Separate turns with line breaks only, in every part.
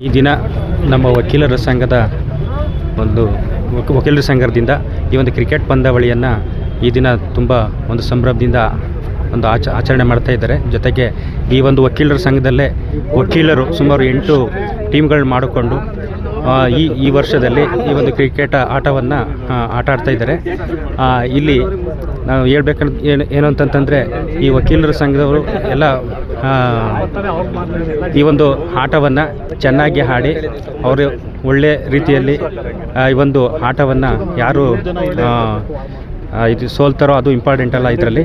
ಈ ದಿನ ನಮ್ಮ ವಕೀಲರ ಸಂಘದ ಒಂದು ವಕ- ವಕೀಲರ ಸಂಘದಿಂದ ಈ ಒಂದು ಕ್ರಿಕೆಟ್ ಪಂದ್ಯಾವಳಿಯನ್ನು ಈ ದಿನ ತುಂಬ ಒಂದು ಸಂಭ್ರಮದಿಂದ ಒಂದು ಆಚ, ಆಚರಣೆ ಮಾಡ್ತಾ ಇದ್ದಾರೆ. ಜೊತೆಗೆ ಈ ಒಂದು ವಕೀಲರ ಸಂಘದಲ್ಲೇ ವಕೀಲರು ಸುಮಾರು ಎಂಟು ಟೀಮ್ಗಳನ್ನ ಮಾಡಿಕೊಂಡು ಈ ಈ ವರ್ಷದಲ್ಲಿ ಈ ಒಂದು ಕ್ರಿಕೆಟ್ ಆಟವನ್ನು ಆಟ ಆಡ್ತಾ ಇದ್ದಾರೆ. ಇಲ್ಲಿ ನಾವು ಹೇಳ್ಬೇಕಂತ ಏನು ಏನು ಅಂತಂತಂದರೆ, ಈ ವಕೀಲರ ಸಂಘದವರು ಎಲ್ಲ ಈ ಒಂದು ಆಟವನ್ನು ಚೆನ್ನಾಗಿ ಆಡಿ, ಅವರು ಒಳ್ಳೆ ರೀತಿಯಲ್ಲಿ ಈ ಒಂದು ಆಟವನ್ನು ಯಾರು ಇದು ಸೋಲ್ತಾರೋ ಅದು ಇಂಪಾರ್ಟೆಂಟ್ ಅಲ್ಲ ಇದರಲ್ಲಿ.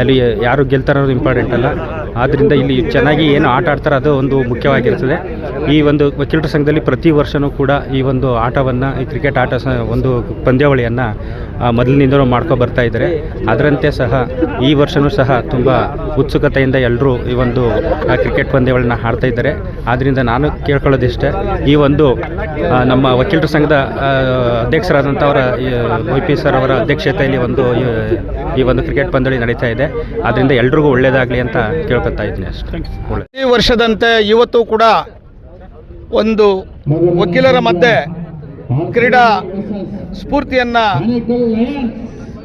ಅಲ್ಲಿ ಯಾರು ಗೆಲ್ತಾರೋ ಅದು ಇಂಪಾರ್ಟೆಂಟ್ ಅಲ್ಲ. ಆದ್ದರಿಂದ ಇಲ್ಲಿ ಚೆನ್ನಾಗಿ ಏನು ಆಟ ಆಡ್ತಾರೆ ಅದು ಒಂದು ಮುಖ್ಯವಾಗಿರ್ತದೆ. ಈ ಒಂದು ವಕೀಲರ ಸಂಘದಲ್ಲಿ ಪ್ರತಿ ವರ್ಷವೂ ಕೂಡ ಈ ಒಂದು ಆಟವನ್ನು, ಈ ಕ್ರಿಕೆಟ್ ಆಟ ಒಂದು ಪಂದ್ಯಾವಳಿಯನ್ನು ಮೊದಲಿನಿಂದಲೂ ಮಾಡ್ಕೊ ಬರ್ತಾ ಇದ್ದಾರೆ. ಅದರಂತೆ ಸಹ ಈ ವರ್ಷವೂ ಸಹ ತುಂಬ ಉತ್ಸುಕತೆಯಿಂದ ಎಲ್ಲರೂ ಈ ಒಂದು ಕ್ರಿಕೆಟ್ ಪಂದ್ಯಾವಳಿನ ಆಡ್ತಾ ಇದ್ದಾರೆ. ಆದ್ದರಿಂದ ನಾನು ಕೇಳ್ಕೊಳ್ಳೋದಿಷ್ಟೇ, ಈ ಒಂದು ನಮ್ಮ ವಕೀಲರ ಸಂಘದ ಅಧ್ಯಕ್ಷರಾದಂಥ ಅಧ್ಯಕ್ಷರಾದಂಥವರ ವೈ ಪಿ ಸರ್ ಅವರ ಅಧ್ಯಕ್ಷತೆಯಲ್ಲಿ ಒಂದು, ಈ- ಒಂದು ಕ್ರಿಕೆಟ್ ಪಂದ್ಯಾವಳಿ ನಡೀತಾ ಇದೆ. ಆದ್ದರಿಂದ ಎಲ್ರಿಗೂ ಒಳ್ಳೆಯದಾಗಲಿ ಅಂತ ಕೇಳ್ಕೊತಾ ಇದ್ದೀನಿ ಅಷ್ಟೇ
ಈ ವರ್ಷದಂತೆ ಇವತ್ತು ಕೂಡ ಒಂದು ವಕೀಲರ ಮಧ್ಯೆ ಕ್ರೀಡಾ ಸ್ಫೂರ್ತಿಯನ್ನು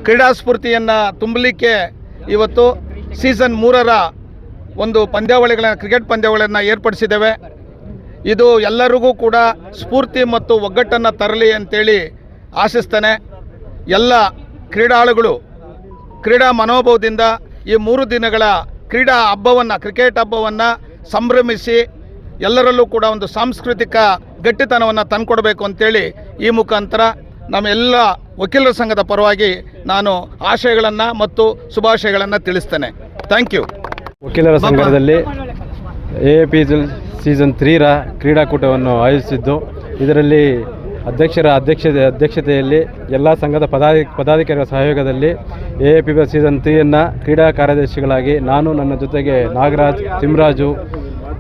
ಕ್ರೀಡಾ ಸ್ಫೂರ್ತಿಯನ್ನು ತುಂಬಲಿಕ್ಕೆ ಇವತ್ತು ಸೀಸನ್ ಮೂರರ ಒಂದು ಪಂದ್ಯಾವಳಿಗಳನ್ನ ಕ್ರಿಕೆಟ್ ಪಂದ್ಯಾವಳಿಯನ್ನು ಏರ್ಪಡಿಸಿದ್ದೇವೆ. ಇದು ಎಲ್ಲರಿಗೂ ಕೂಡ ಸ್ಫೂರ್ತಿ ಮತ್ತು ಒಗ್ಗಟ್ಟನ್ನು ತರಲಿ ಅಂತೇಳಿ ಆಶಿಸ್ತೇನೆ. ಎಲ್ಲ ಕ್ರೀಡಾಳುಗಳು ಕ್ರೀಡಾ ಮನೋಭಾವದಿಂದ ಈ ಮೂರು ದಿನಗಳ ಕ್ರೀಡಾ ಹಬ್ಬವನ್ನು ಕ್ರಿಕೆಟ್ ಹಬ್ಬವನ್ನು ಸಂಭ್ರಮಿಸಿ ಎಲ್ಲರಲ್ಲೂ ಕೂಡ ಒಂದು ಸಾಂಸ್ಕೃತಿಕ ಗಟ್ಟಿತನವನ್ನು ತಂದುಕೊಡ್ಬೇಕು ಅಂತೇಳಿ ಈ ಮುಖಾಂತರ ನಮ್ಮೆಲ್ಲ ವಕೀಲರ ಸಂಘದ ಪರವಾಗಿ ನಾನು ಆಶಯಗಳನ್ನು ಮತ್ತು ಶುಭಾಶಯಗಳನ್ನು ತಿಳಿಸ್ತೇನೆ. ಥ್ಯಾಂಕ್ ಯು
ವಕೀಲರ ಸಂಘದಲ್ಲಿ ಎ ಪಿ ಸೀಸನ್ ತ್ರೀರ ಕ್ರೀಡಾಕೂಟವನ್ನು ಆಯೋಜಿಸಿದ್ದು. ಇದರಲ್ಲಿ ಅಧ್ಯಕ್ಷರ ಅಧ್ಯಕ್ಷತೆ ಅಧ್ಯಕ್ಷತೆಯಲ್ಲಿ ಎಲ್ಲ ಸಂಘದ ಪದಾಧಿ ಪದಾಧಿಕಾರಿಗಳ ಸಹಯೋಗದಲ್ಲಿ A A P B season ತ್ರೀಯನ್ನು ಕ್ರೀಡಾ ಕಾರ್ಯದರ್ಶಿಗಳಾಗಿ ನಾನು ನನ್ನ ಜೊತೆಗೆ ನಾಗರಾಜ್ ತಿಮ್ರಾಜು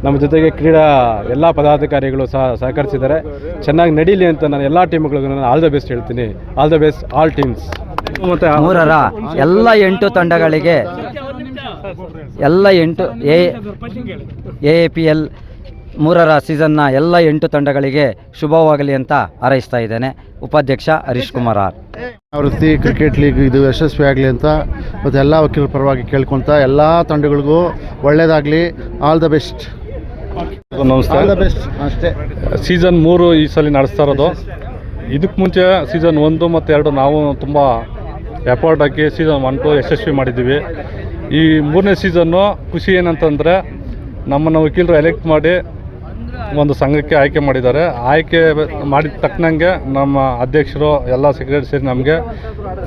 ನಮ್ಮ ಜೊತೆಗೆ ಕ್ರೀಡಾ ಎಲ್ಲ ಪದಾಧಿಕಾರಿಗಳು ಸಹ ಸಹಕರಿಸಿದ್ದಾರೆ. ಚೆನ್ನಾಗಿ ನಡೀಲಿ ಅಂತ ನಾನು ಎಲ್ಲ ಟೀಮ್ಗಳಿಗೂ ನಾನು ಆಲ್ ದ ಬೆಸ್ಟ್ ಹೇಳ್ತೀನಿ. All the best all teams. ಮತ್ತು
ಮೂರರ ಎಲ್ಲ ಎಂಟು ತಂಡಗಳಿಗೆ ಎಲ್ಲ ಎಂಟು ಎ ಎ ಪಿ ಎಲ್ ಮೂರರ ಸೀಸನ್ನ ಎಲ್ಲ ಎಂಟು ತಂಡಗಳಿಗೆ ಶುಭವಾಗಲಿ ಅಂತ ಹಾರೈಸ್ತಾ ಇದ್ದೇನೆ. ಉಪಾಧ್ಯಕ್ಷ ಹರೀಶ್ ಕುಮಾರ್ ಆರ್.
ಆವೃತ್ತಿ ಕ್ರಿಕೆಟ್ ಲೀಗ್ ಇದು ಯಶಸ್ವಿ ಆಗಲಿ ಅಂತ ಮತ್ತು ಎಲ್ಲ ವಕೀಲರ ಪರವಾಗಿ ಕೇಳ್ಕೊತ ಎಲ್ಲ ತಂಡಗಳಿಗೂ ಒಳ್ಳೆಯದಾಗಲಿ all the best all the best ಅಷ್ಟೇ.
ಸೀಸನ್ ಮೂರು ಈ ಸಲ ನಡೆಸ್ತಾ ಇರೋದು. ಇದಕ್ಕೆ ಮುಂಚೆ ಸೀಸನ್ ಒಂದು ಮತ್ತು ಎರಡು ನಾವು ತುಂಬ ಎಫರ್ಟ್ ಹಾಕಿ ಸೀಸನ್ ಒನ್ ಟು ಯಶಸ್ವಿ ಮಾಡಿದ್ದೀವಿ. ಈ ಮೂರನೇ ಸೀಸನ್ನು ಖುಷಿ ಏನಂತಂದರೆ ನಮ್ಮನ್ನು ವಕೀಲರು ಎಲೆಕ್ಟ್ ಮಾಡಿ ಒಂದು ಸಂಘಕ್ಕೆ ಆಯ್ಕೆ ಮಾಡಿದ್ದಾರೆ. ಆಯ್ಕೆ ಮಾಡಿದ ತಕ್ಕನಂಗೆ ನಮ್ಮ ಅಧ್ಯಕ್ಷರು, ಎಲ್ಲ ಸೆಕ್ರೆಟರಿ ಸೇರಿ ನಮಗೆ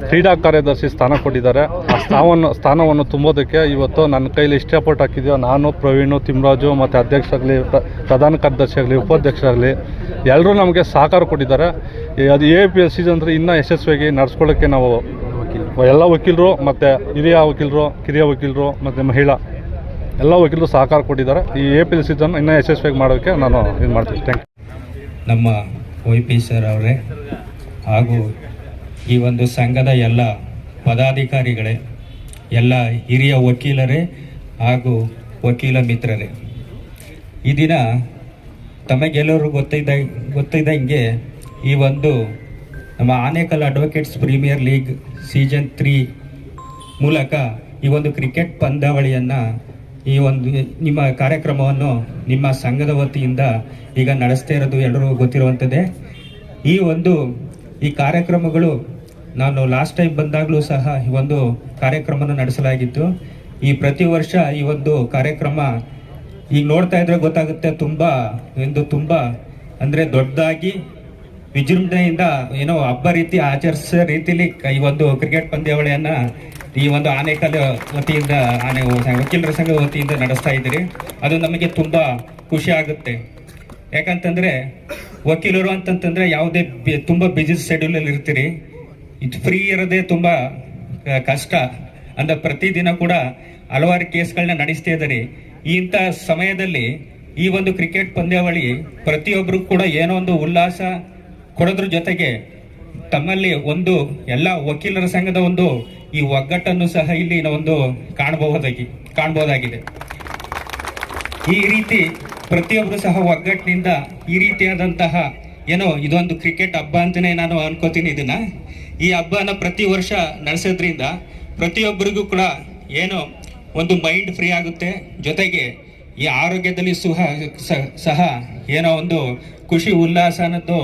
ಕ್ರೀಡಾ ಕಾರ್ಯದರ್ಶಿ ಸ್ಥಾನ ಕೊಟ್ಟಿದ್ದಾರೆ. ಆ ಸ್ಥಾನವನ್ನು ಸ್ಥಾನವನ್ನು ತುಂಬೋದಕ್ಕೆ ಇವತ್ತು ನನ್ನ ಕೈಲಿ ಇಷ್ಟಪಟ್ಟು ಹಾಕಿದ್ದೀವಿ ನಾನು, ಪ್ರವೀಣು, ತಿಮ್ರಾಜು ಮತ್ತು ಅಧ್ಯಕ್ಷರಾಗಲಿ ಪ್ರಧಾನ ಕಾರ್ಯದರ್ಶಿ ಆಗಲಿ ಉಪಾಧ್ಯಕ್ಷರಾಗಲಿ ಎಲ್ಲರೂ ನಮಗೆ ಸಹಕಾರ ಕೊಟ್ಟಿದ್ದಾರೆ. ಅದು ಎ ಪಿ ಎಸ್ ಅಂದರೆ ಇನ್ನೂ ಯಶಸ್ವಿಯಾಗಿ ನಡೆಸ್ಕೊಳ್ಳೋಕ್ಕೆ ನಾವು ಎಲ್ಲ ವಕೀಲರು ಮತ್ತು ಹಿರಿಯ ವಕೀಲರು, ಕಿರಿಯ ವಕೀಲರು ಮತ್ತು ಮಹಿಳಾ ಎಲ್ಲ ವಕೀಲರು ಸಹಕಾರ ಕೊಟ್ಟಿದ್ದಾರೆ. ಈ ಎ ಪಿ ಎಲ್ ಇನ್ನೂ ಯಶಸ್ವಿಯಾಗಿ ಮಾಡೋದಕ್ಕೆ ನಾನು ಇದು ಮಾಡ್ತೀನಿ. ಥ್ಯಾಂಕ್ ಯು
ನಮ್ಮ ವೈ ಪಿ ಸರ್ ಅವರೇ ಹಾಗೂ ಈ ಒಂದು ಸಂಘದ ಎಲ್ಲ ಪದಾಧಿಕಾರಿಗಳೇ, ಎಲ್ಲ ಹಿರಿಯ ವಕೀಲರೇ ಹಾಗೂ ವಕೀಲ ಮಿತ್ರರೇ, ಈ ದಿನ ತಮಗೆಲ್ಲರೂ ಗೊತ್ತಿದ್ದ ಗೊತ್ತಿದ್ದಂಗೆ ಈ ಒಂದು ನಮ್ಮ Anekal advocates premier league season three ಮೂಲಕ ಈ ಒಂದು ಕ್ರಿಕೆಟ್ ಪಂದ್ಯಾವಳಿಯನ್ನು ಈ ಒಂದು ನಿಮ್ಮ ಕಾರ್ಯಕ್ರಮವನ್ನು ನಿಮ್ಮ ಸಂಘದ ವತಿಯಿಂದ ಈಗ ನಡೆಸ್ತಾ ಇರೋದು ಎಲ್ಲರೂ ಗೊತ್ತಿರುವಂಥದ್ದೇ. ಈ ಒಂದು, ಈ ಕಾರ್ಯಕ್ರಮಗಳು ನಾನು ಲಾಸ್ಟ್ ಟೈಮ್ ಬಂದಾಗಲೂ ಸಹ ಈ ಒಂದು ಕಾರ್ಯಕ್ರಮನ ನಡೆಸಲಾಗಿತ್ತು. ಈ ಪ್ರತಿ ವರ್ಷ ಈ ಒಂದು ಕಾರ್ಯಕ್ರಮ ಈಗ ನೋಡ್ತಾ ಇದ್ರೆ ಗೊತ್ತಾಗುತ್ತೆ ತುಂಬ ಒಂದು ತುಂಬ, ಅಂದರೆ ದೊಡ್ಡದಾಗಿ ವಿಜೃಂಭಣೆಯಿಂದ ಏನೋ ಹಬ್ಬ ರೀತಿ ಆಚರಿಸೋ ರೀತಿಲಿ ಈ ಒಂದು ಕ್ರಿಕೆಟ್ ಪಂದ್ಯಾವಳಿಯನ್ನ ಈ ಒಂದು ಆನೇಕಲ್ ವತಿಯಿಂದ, ಆನೆ ವಕೀಲರ ಸಂಘದ ವತಿಯಿಂದ ನಡೆಸ್ತಾ ಇದ್ದೀರಿ. ಅದು ನಮಗೆ ತುಂಬ ಖುಷಿ ಆಗುತ್ತೆ. ಯಾಕಂತಂದ್ರೆ, ವಕೀಲರು ಅಂತಂತಂದ್ರೆ ಯಾವುದೇ ತುಂಬ ಬಿಸಿ ಶೆಡ್ಯೂಲ್ ಅಲ್ಲಿ ಇರ್ತೀರಿ. ಇದು ಫ್ರೀ ಇರೋದೇ ತುಂಬ ಕಷ್ಟ. ಅಂದ್ರೆ ಪ್ರತಿದಿನ ಕೂಡ ಹಲವಾರು ಕೇಸ್ಗಳನ್ನ ನಡೆಸ್ತಾ ಇದ್ದಾರೆ. ಇಂಥ ಸಮಯದಲ್ಲಿ ಈ ಒಂದು ಕ್ರಿಕೆಟ್ ಪಂದ್ಯಾವಳಿ ಪ್ರತಿಯೊಬ್ಬರು ಕೂಡ ಏನೋ ಒಂದು ಉಲ್ಲಾಸ ಕೊಡೋದ್ರ ಜೊತೆಗೆ ತಮ್ಮಲ್ಲಿ ಒಂದು ಎಲ್ಲ ವಕೀಲರ ಸಂಘದ ಒಂದು ಈ ಒಗ್ಗಟ್ಟನ್ನು ಸಹ ಇಲ್ಲಿ ಒಂದು ಕಾಣಬಹುದಾಗಿ, ಕಾಣಬಹುದಾಗಿದೆ. ಈ ರೀತಿ ಪ್ರತಿಯೊಬ್ಬರು ಸಹ ಒಗ್ಗಟ್ಟಿನಿಂದ ಈ ರೀತಿಯಾದಂತಹ ಏನೋ ಇದೊಂದು ಕ್ರಿಕೆಟ್ ಹಬ್ಬ ಅಂತಲೇ ನಾನು ಅನ್ಕೋತೀನಿ ಇದನ್ನ. ಈ ಹಬ್ಬನ ಪ್ರತಿ ವರ್ಷ ನಡೆಸೋದ್ರಿಂದ ಪ್ರತಿಯೊಬ್ಬರಿಗೂ ಕೂಡ ಏನೋ ಒಂದು ಮೈಂಡ್ ಫ್ರೀ ಆಗುತ್ತೆ. ಜೊತೆಗೆ ಈ ಆರೋಗ್ಯದಲ್ಲಿ ಸುಹ ಸಹ ಏನೋ ಒಂದು ಖುಷಿ, ಉಲ್ಲಾಸ ಅನ್ನೋದು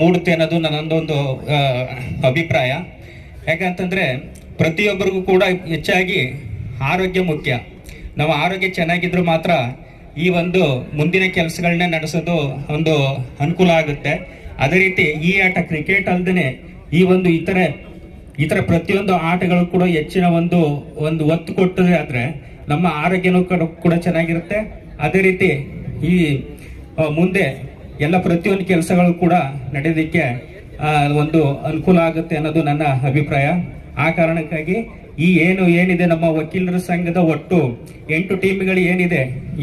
ಮೂಡುತ್ತೆ ಅನ್ನೋದು ನನ್ನೊಂದು ಅಭಿಪ್ರಾಯ. ಯಾಕಂತಂದ್ರೆ ಪ್ರತಿಯೊಬ್ಬರಿಗೂ ಕೂಡ ಹೆಚ್ಚಾಗಿ ಆರೋಗ್ಯ ಮುಖ್ಯ. ನಾವು ಆರೋಗ್ಯ ಚೆನ್ನಾಗಿದ್ರು ಮಾತ್ರ ಈ ಒಂದು ಮುಂದಿನ ಕೆಲಸಗಳನ್ನ ನಡೆಸೋದು ಒಂದು ಅನುಕೂಲ ಆಗುತ್ತೆ. ಅದೇ ರೀತಿ ಈ ಆಟ ಕ್ರಿಕೆಟ್ ಅಲ್ಲದೇ ಈ ಒಂದು ಇತರೆ, ಇತರ ಪ್ರತಿಯೊಂದು ಆಟಗಳು ಕೂಡ ಹೆಚ್ಚಿನ ಒಂದು ಒಂದು ಒತ್ತು ಕೊಟ್ಟರೆ ಆದರೆ ನಮ್ಮ ಆರೋಗ್ಯನೂ ಕೂಡ- ಕೂಡ ಚೆನ್ನಾಗಿರುತ್ತೆ. ಅದೇ ರೀತಿ ಈ ಮುಂದೆ ಎಲ್ಲ ಪ್ರತಿಯೊಂದು ಕೆಲಸಗಳು ಕೂಡ ನಡೆಯೋದಕ್ಕೆ ಒಂದು ಅನುಕೂಲ ಆಗುತ್ತೆ ಅನ್ನೋದು ನನ್ನ ಅಭಿಪ್ರಾಯ. ಆ ಕಾರಣಕ್ಕಾಗಿ ಈ ಏನು ಏನಿದೆ ನಮ್ಮ ವಕೀಲರ ಸಂಘದ ಒಟ್ಟು ಎಂಟು ಟೀಮ್ಗಳು ಏನಿದೆ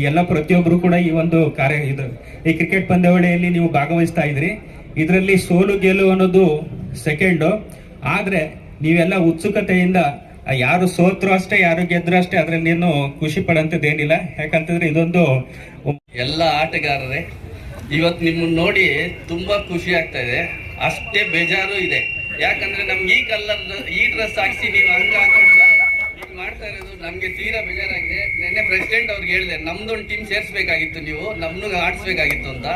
ಎಲ್ಲ ಪ್ರತಿಯೊಬ್ಬರು ಕೂಡ ಈ ಒಂದು ಕಾರ್ಯ ಇದು, ಈ ಕ್ರಿಕೆಟ್ ಪಂದ್ಯಾವಳಿಯಲ್ಲಿ ನೀವು ಭಾಗವಹಿಸ್ತಾ ಇದ್ರಿ. ಇದರಲ್ಲಿ ಸೋಲು ಗೆಲುವು ಅನ್ನೋದು ಸೆಕೆಂಡು ಆದರೆ ನೀವೆಲ್ಲ ಉತ್ಸುಕತೆಯಿಂದ ಯಾರು ಸೋತ್ರು ಅಷ್ಟೇ, ಯಾರು ಗೆದ್ರು ಅಷ್ಟೇ, ಅದರಲ್ಲಿ ಏನು ಖುಷಿ ಪಡೋಂಥದ್ದೇನಿಲ್ಲ ಯಾಕಂತಂದ್ರೆ ಇದೊಂದು
ಎಲ್ಲ ಆಟಗಾರರೇ ಇವತ್ತು ನಿಮ್ಮನ್ನ ನೋಡಿ ತುಂಬಾ ಖುಷಿ ಆಗ್ತಾ ಇದೆ. ಅಷ್ಟೇ ಬೇಜಾರು ಇದೆ. ಯಾಕಂದ್ರೆ ನಮ್ಗೆ ಈ ಕಲರ್ ಈ ಡ್ರೆಸ್ ಹಾಕಿಸಿ ನೀವು ಹಂಗ ಹಾಕೊಂಡು ಈಗ ಮಾಡ್ತಾ ಇರೋದು ನಮ್ಗೆ ತೀರಾ ಬೇಜಾರಾಗಿದೆ. ನಿನ್ನೆ ಪ್ರೆಸಿಡೆಂಟ್ ಅವ್ರಿಗೆ ಹೇಳಿದೆ, ನಮ್ದೊಂದು ಟೀಮ್ ಸೇರಿಸ್ಬೇಕಾಗಿತ್ತು ನೀವು ನಮ್ನು ಆಡಿಸ್ಬೇಕಾಗಿತ್ತು ಅಂತ.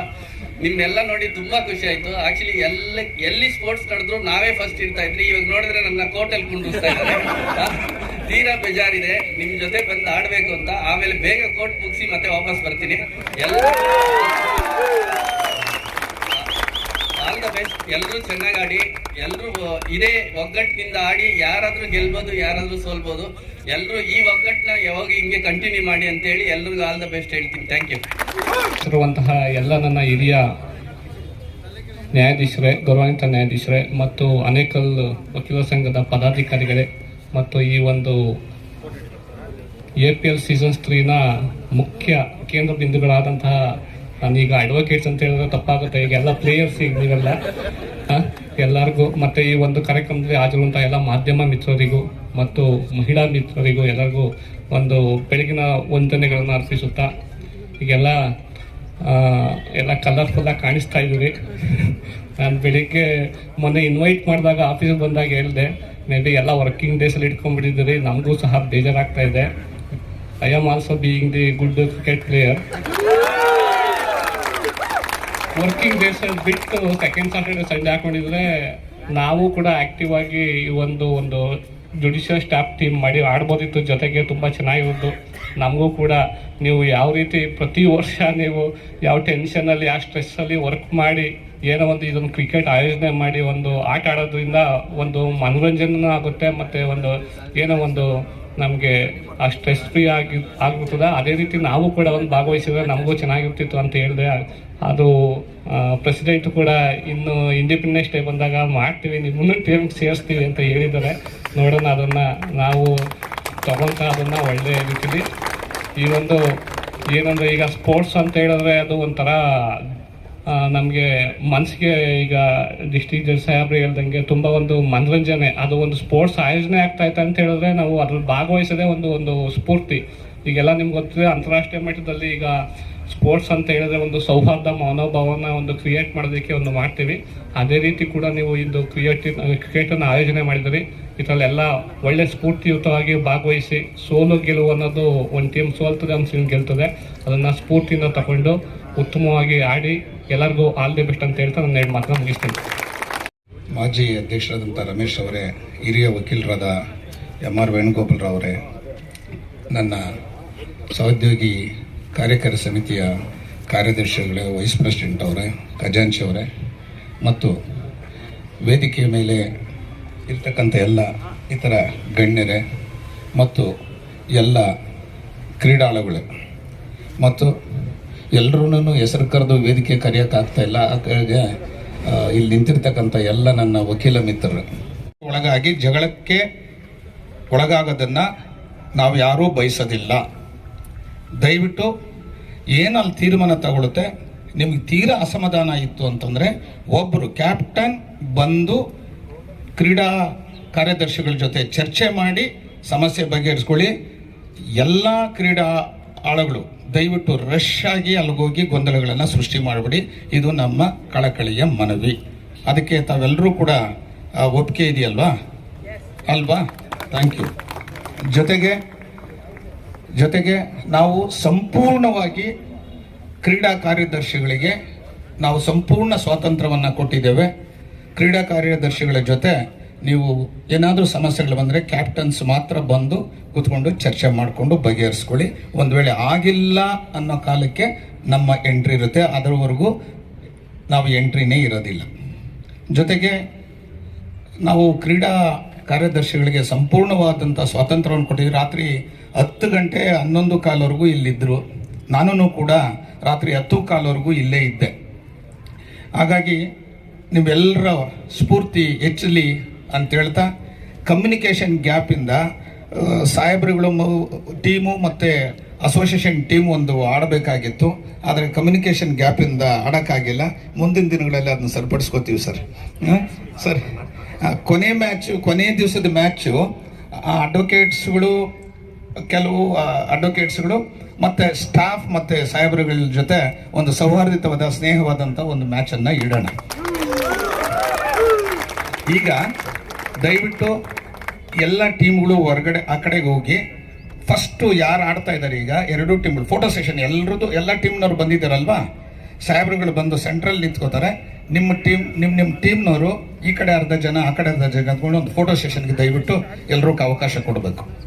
ನಿಮ್ನೆಲ್ಲ ನೋಡಿ ತುಂಬಾ ಖುಷಿ ಆಯ್ತು. ಆಕ್ಚುಲಿ ಎಲ್ಲ, ಎಲ್ಲಿ ಸ್ಪೋರ್ಟ್ಸ್ ನಡೆದ್ರು ನಾವೇ ಫಸ್ಟ್ ಇರ್ತಾ ಇದ್ರಿ ಇವಾಗ ನೋಡಿದ್ರೆ ನನ್ನ ಕೋರ್ಟಲ್ಲಿ ಕುಂಡಿಸ್ತಾ ಇದ್ದಾರೆ. ತೀರಾ ಬೇಜಾರಿದೆ. ನಿಮ್ ಜೊತೆ ಬಂದು ಆಡ್ಬೇಕು ಅಂತ. ಆಮೇಲೆ ಬೇಗ ಕೋರ್ಟ್ ಮುಗಿಸಿ ಮತ್ತೆ ವಾಪಸ್ ಬರ್ತೀನಿ. ಎಲ್ಲ ಆಲ್ ದ ಬೆಸ್ಟ್ ಎಲ್ಲರೂ ಚೆನ್ನಾಗಿ ಆಡಿ ಎಲ್ಲರೂ ಇದೇ ಒಗ್ಗಟ್ಟಿನಿಂದ ಆಡಿ, ಯಾರಾದರೂ ಗೆಲ್ಬೋದು, ಯಾರಾದರೂ ಸೋಲ್ಬೋದು ಎಲ್ಲರೂ ಈ ಒಗ್ಗಟ್ಟನ್ನ ಯಾವಾಗ ಹಿಂಗೆ ಕಂಟಿನ್ಯೂ ಮಾಡಿ ಅಂತ ಹೇಳಿ ಎಲ್ರಿಗೂ ಆಲ್ ದ ಬೆಸ್ಟ್ ಹೇಳ್ತೀನಿ. ಥ್ಯಾಂಕ್ ಯು
ಇರುವಂತಹ ಎಲ್ಲ ನನ್ನ ಹಿರಿಯ ನ್ಯಾಯಾಧೀಶರೇ, ಗೌರವಾನ್ವಿತ ನ್ಯಾಯಾಧೀಶರೇ, ಮತ್ತು ಅನೇಕಲ್ ವಕೀಲ ಸಂಘದ ಪದಾಧಿಕಾರಿಗಳೇ, ಮತ್ತು ಈ ಒಂದು ಎ ಪಿ ಎಲ್ ಸೀಸನ್ಸ್ ತ್ರೀನ ಮುಖ್ಯ ಕೇಂದ್ರ ಬಿಂದುಗಳಾದಂತಹ ನಾನೀಗ ಅಡ್ವೊಕೇಟ್ಸ್ ಅಂತ ಹೇಳಿದ್ರೆ ತಪ್ಪಾಗುತ್ತೆ. ಈಗ ಎಲ್ಲ ಪ್ಲೇಯರ್ಸ್ ಈಗ ನೀವೆಲ್ಲ ಎಲ್ಲರಿಗೂ ಮತ್ತು ಈ ಒಂದು ಕಾರ್ಯಕ್ರಮದಲ್ಲಿ ಹಾಜರುವಂಥ ಎಲ್ಲ ಮಾಧ್ಯಮ ಮಿತ್ರರಿಗೂ ಮತ್ತು ಮಹಿಳಾ ಮಿತ್ರರಿಗೂ ಎಲ್ಲರಿಗೂ ಒಂದು ಬೆಳಗಿನ ವಂದನೆಗಳನ್ನು ಅರ್ಪಿಸುತ್ತಾ ಈಗೆಲ್ಲ ಎಲ್ಲ ಎಲ್ಲ ಕಲರ್ಫುಲ್ಲಾಗಿ ಕಾಣಿಸ್ತಾ ಇದ್ದೀವಿ. ನಾನು ಬೆಳಿಗ್ಗೆ ಮೊನ್ನೆ ಇನ್ವೈಟ್ ಮಾಡಿದಾಗ ಆಫೀಸಿಗೆ ಬಂದಾಗ ಹೇಳಿದೆ ಮೇ ಬಿ ಎಲ್ಲ ವರ್ಕಿಂಗ್ ಡೇಸಲ್ಲಿ ಇಟ್ಕೊಂಡ್ಬಿಟ್ಟಿದ್ದೀರಿ, ನಮಗೂ ಸಹ ಬೇಜಾರಾಗ್ತಾ ಇದೆ. I am also being the good cricket player working days ಬಿಟ್ಟು ಸೆಕೆಂಡ್ ಸಾಟರ್ಡೆ ಸಂಜೆ ಹಾಕೊಂಡಿದ್ರೆ ನಾವು ಕೂಡ ಆಕ್ಟಿವ್ ಆಗಿ ಈ ಒಂದು ಒಂದು ಜುಡಿಷಿಯಲ್ ಸ್ಟಾಫ್ ಟೀಮ್ ಮಾಡಿ ಆಡ್ಬೋದಿತ್ತು. ಜೊತೆಗೆ ತುಂಬ ಚೆನ್ನಾಗಿರೋದು ನಮಗೂ ಕೂಡ ನೀವು ಯಾವ ರೀತಿ ಪ್ರತಿ ವರ್ಷ ನೀವು ಯಾವ ಟೆನ್ಷನಲ್ಲಿ ಯಾವ ಸ್ಟ್ರೆಸ್ಸಲ್ಲಿ ವರ್ಕ್ ಮಾಡಿ ಏನೋ ಒಂದು ಇದೊಂದು ಕ್ರಿಕೆಟ್ ಆಯೋಜನೆ ಮಾಡಿ ಒಂದು ಆಟ ಆಡೋದ್ರಿಂದ ಒಂದು ಮನೋರಂಜನೆ ಆಗುತ್ತೆ. ಮತ್ತು ಒಂದು ಏನೋ ಒಂದು ನಮಗೆ ಆ ಸ್ಟ್ರೆಸ್ ಫ್ರೀ ಆಗಿ ಆಗ್ಬಿಡ್ತದೆ ಅದೇ ರೀತಿ ನಾವು ಕೂಡ ಒಂದು ಭಾಗವಹಿಸಿದ್ರೆ ನಮಗೂ ಚೆನ್ನಾಗಿರ್ತಿತ್ತು ಅಂತ ಹೇಳಿದೆ. ಅದು ಪ್ರೆಸಿಡೆಂಟ್ ಕೂಡ ಇನ್ನು ಇಂಡಿಪೆಂಡೆನ್ಸ್ ಡೇ ಬಂದಾಗ ಮಾಡ್ತೀವಿ ನಿಮ್ಮನ್ನು ಟೀಮ್ ಸೇರಿಸ್ತೀವಿ ಅಂತ ಹೇಳಿದ್ದಾರೆ. ನೋಡೋಣ ಅದನ್ನು ನಾವು ತಗೊಂತ ಅದನ್ನು ಒಳ್ಳೆ ರೀತಿಲಿ. ಈ ಒಂದು ಏನಂದರೆ ಈಗ ಸ್ಪೋರ್ಟ್ಸ್ ಅಂತ ಹೇಳಿದ್ರೆ ಅದು ಒಂಥರ ನಮಗೆ ಮನಸ್ಸಿಗೆ ಈಗ ಡಿಸ್ಟಿಕ್ ಜಡ್ಜ್ ಸಾಹೇಬ್ರು ಹೇಳ್ದಂಗೆ ತುಂಬ ಒಂದು ಮನೋರಂಜನೆ, ಅದು ಒಂದು ಸ್ಪೋರ್ಟ್ಸ್ ಆಯೋಜನೆ ಆಗ್ತಾ ಇತ್ತು ಅಂತ ಹೇಳಿದ್ರೆ ನಾವು ಅದ್ರಲ್ಲಿ ಭಾಗವಹಿಸೋದೇ ಒಂದು ಒಂದು ಸ್ಫೂರ್ತಿ. ಈಗೆಲ್ಲ ನಿಮ್ಗೆ ಗೊತ್ತಿದೆ, ಅಂತಾರಾಷ್ಟ್ರೀಯ ಮಟ್ಟದಲ್ಲಿ ಈಗ ಸ್ಪೋರ್ಟ್ಸ್ ಅಂತ ಹೇಳಿದ್ರೆ ಒಂದು ಸೌಹಾರ್ದ ಮನೋಭಾವನ ಒಂದು ಕ್ರಿಯೇಟ್ ಮಾಡೋದಕ್ಕೆ ಒಂದು ಮಾಡ್ತೀವಿ. ಅದೇ ರೀತಿ ಕೂಡ ನೀವು ಇದು ಕ್ರಿಯೇಟ್ ಕ್ರಿಕೆಟನ್ನು ಆಯೋಜನೆ ಮಾಡಿದ್ರಿ ಇದರಲ್ಲೆಲ್ಲ ಒಳ್ಳೆ ಸ್ಫೂರ್ತಿಯುತವಾಗಿ ಭಾಗವಹಿಸಿ ಸೋಲು ಗೆಲುವು ಅನ್ನೋದು ಒಂದು ಟೀಮ್ ಸೋಲ್ತದೆ, ಒಂದು ಟೀಮ್ ಗೆಲ್ತದೆ. ಅದನ್ನು ಸ್ಫೂರ್ತಿಯಿಂದ ತಗೊಂಡು ಉತ್ತಮವಾಗಿ ಆಡಿ ಎಲ್ಲರಿಗೂ ಆಲ್ ದಿ ಬೆಸ್ಟ್ ಅಂತ ಹೇಳ್ತಾ ನನ್ನ ಎರಡು ಮಾತನ್ನ ಮುಗಿಸ್ತೀನಿ.
ಮಾಜಿ ಅಧ್ಯಕ್ಷರಾದಂಥ ರಮೇಶ್ ಅವರೇ, ಹಿರಿಯ ವಕೀಲರಾದ ಎಂ ಆರ್ ವೇಣುಗೋಪಾಲರವರೇ ನನ್ನ ಸಹೋದ್ಯೋಗಿ ಕಾರ್ಯಕಾರಿ ಸಮಿತಿಯ ಕಾರ್ಯದರ್ಶಿಗಳೇ ವೈಸ್ ಪ್ರೆಸಿಡೆಂಟ್ ಅವರೇ, ಖಜಾಂಚಿ ಅವರೇ, ಮತ್ತು ವೇದಿಕೆಯ ಮೇಲೆ ಇರ್ತಕ್ಕಂಥ ಎಲ್ಲ ಇತರ ಗಣ್ಯರೇ, ಮತ್ತು ಎಲ್ಲ ಕ್ರೀಡಾಳುಗಳೇ, ಮತ್ತು ಎಲ್ಲರೂ ಹೆಸರು ಕರೆದು ವೇದಿಕೆ ಕರೆಯೋಕ್ಕಾಗ್ತಾ ಇಲ್ಲ. ಆ ಆ, ಇಲ್ಲಿ ನಿಂತಿರ್ತಕ್ಕಂಥ ಎಲ್ಲ ನನ್ನ ವಕೀಲ ಮಿತ್ರರು ಒಳಗಾಗಿ ಜಗಳಕ್ಕೆ ಒಳಗಾಗೋದನ್ನು ನಾವು ಯಾರೂ ಬಯಸೋದಿಲ್ಲ. ದಯವಿಟ್ಟು ಏನಲ್ಲಿ ತೀರ್ಮಾನ ತಗೊಳುತ್ತೆ? ನಿಮಗೆ ತೀರಾ ಅಸಮಾಧಾನ ಇತ್ತು ಅಂತಂದರೆ ಒಬ್ಬರು ಕ್ಯಾಪ್ಟನ್ ಬಂದು ಕ್ರೀಡಾ ಕಾರ್ಯದರ್ಶಿಗಳ ಜೊತೆ ಚರ್ಚೆ ಮಾಡಿ ಸಮಸ್ಯೆ ಬಗೆಹರಿಸ್ಕೊಳ್ಳಿ. ಎಲ್ಲ ಕ್ರೀಡಾ ಆಳುಗಳು ದಯವಿಟ್ಟು ರಶ್ ಆಗಿ ಅಲ್ಲಿಗೋಗಿ ಗೊಂದಲಗಳನ್ನು ಸೃಷ್ಟಿ ಮಾಡಬೇಡಿ. ಇದು ನಮ್ಮ ಕಳಕಳಿಯ ಮನವಿ. ಅದಕ್ಕೆ ತಾವೆಲ್ಲರೂ ಕೂಡ ಒಪ್ಪಿಗೆ ಇದೆಯಲ್ವಾ? ಅಲ್ವಾ? ಥ್ಯಾಂಕ್ ಯು ಜೊತೆಗೆ ಜೊತೆಗೆ ನಾವು ಸಂಪೂರ್ಣವಾಗಿ ಕ್ರೀಡಾ ಕಾರ್ಯದರ್ಶಿಗಳಿಗೆ, ನಾವು ಸಂಪೂರ್ಣ ಸ್ವಾತಂತ್ರ್ಯವನ್ನು ಕೊಟ್ಟಿದ್ದೇವೆ. ಕ್ರೀಡಾ ಕಾರ್ಯದರ್ಶಿಗಳ ಜೊತೆ ನೀವು ಏನಾದರೂ ಸಮಸ್ಯೆಗಳು ಬಂದರೆ ಕ್ಯಾಪ್ಟನ್ಸ್ ಮಾತ್ರ ಬಂದು ಕೂತ್ಕೊಂಡು ಚರ್ಚೆ ಮಾಡಿಕೊಂಡು ಬಗೆಹರಿಸ್ಕೊಳ್ಳಿ. ಒಂದು ವೇಳೆ ಆಗಿಲ್ಲ ಅನ್ನೋ ಕಾಲಕ್ಕೆ ನಮ್ಮ ಎಂಟ್ರಿ ಇರುತ್ತೆ. ಅದರವರೆಗೂ ನಾವು ಎಂಟ್ರಿನೇ ಇರೋದಿಲ್ಲ. ಜೊತೆಗೆ ನಾವು ಕ್ರೀಡಾ ಕಾರ್ಯದರ್ಶಿಗಳಿಗೆ ಸಂಪೂರ್ಣವಾದಂಥ ಸ್ವಾತಂತ್ರ್ಯವನ್ನು ಕೊಟ್ಟಿದ್ವಿ ರಾತ್ರಿ ಹತ್ತು ಗಂಟೆ ಹನ್ನೊಂದು ಕಾಲವರೆಗೂ ಇಲ್ಲಿದ್ದರು ನಾನು ಕೂಡ ರಾತ್ರಿ ಹತ್ತು ಕಾಲವರೆಗೂ ಇಲ್ಲೇ ಇದ್ದೆ. ಹಾಗಾಗಿ ನಿಮ್ಮೆಲ್ಲರ ಸ್ಫೂರ್ತಿ ಹೆಚ್ಚಲಿ ಅಂತ ಹೇಳ್ತಾ ಕಮ್ಯುನಿಕೇಷನ್ ಗ್ಯಾಪಿಂದ ಸಾಹೇಬ್ರುಗಳು ಟೀಮು ಮತ್ತು ಅಸೋಸಿಯೇಷನ್ ಟೀಮ್ ಒಂದು ಆಡಬೇಕಾಗಿತ್ತು. ಆದರೆ ಕಮ್ಯುನಿಕೇಷನ್ ಗ್ಯಾಪಿಂದ ಆಡೋಕ್ಕಾಗಿಲ್ಲ. ಮುಂದಿನ ದಿನಗಳಲ್ಲಿ ಅದನ್ನ ಸರಿಪಡಿಸ್ಕೋತೀವಿ ಸರ್? ಸರ್. ಆ, ಕೊನೆ ಮ್ಯಾಚು ಕೊನೆ ದಿವಸದ ಮ್ಯಾಚು ಅಡ್ವೊಕೇಟ್ಸ್ಗಳು ಕೆಲವು ಅಡ್ವೊಕೇಟ್ಸ್ಗಳು ಮತ್ತು ಸ್ಟಾಫ್ ಮತ್ತು ಸಾಹೇಬರುಗಳ ಜೊತೆ ಒಂದು ಸೌಹಾರ್ದಿತವಾದ ಸ್ನೇಹವಾದಂಥ ಒಂದು ಮ್ಯಾಚನ್ನು ಇಡೋಣ ಈಗ ದಯವಿಟ್ಟು ಎಲ್ಲ ಟೀಮ್ಗಳು ಹೊರಗಡೆ ಆ ಕಡೆಗೆ ಹೋಗಿ. ಫಸ್ಟು ಯಾರು ಆಡ್ತಾ ಇದ್ದಾರೆ ಈಗ? ಎರಡೂ ಟೀಮ್ಗಳು ಫೋಟೋ ಸೆಷನ್ ಎಲ್ಲರದ್ದು ಎಲ್ಲ ಟೀಮ್ನವ್ರು ಬಂದಿದ್ದಾರಲ್ವಾ? ಸಾಹೇಬ್ರುಗಳು ಬಂದು ಸೆಂಟ್ರಲ್ ನಿಂತ್ಕೋತಾರೆ. ನಿಮ್ಮ ಟೀಮ್ ನಿಮ್ಮ ನಿಮ್ಮ ಟೀಮ್ನವರು ಈ ಕಡೆ ಅರ್ಧ ಜನ, ಆ ಕಡೆ ಅರ್ಧ ಜನ ಅಂದ್ಕೊಂಡು ಒಂದು ಫೋಟೋ ಸೆಷನ್ಗೆ ದಯವಿಟ್ಟು ಎಲ್ಲರೂ ಅವಕಾಶ ಕೊಡಬೇಕು.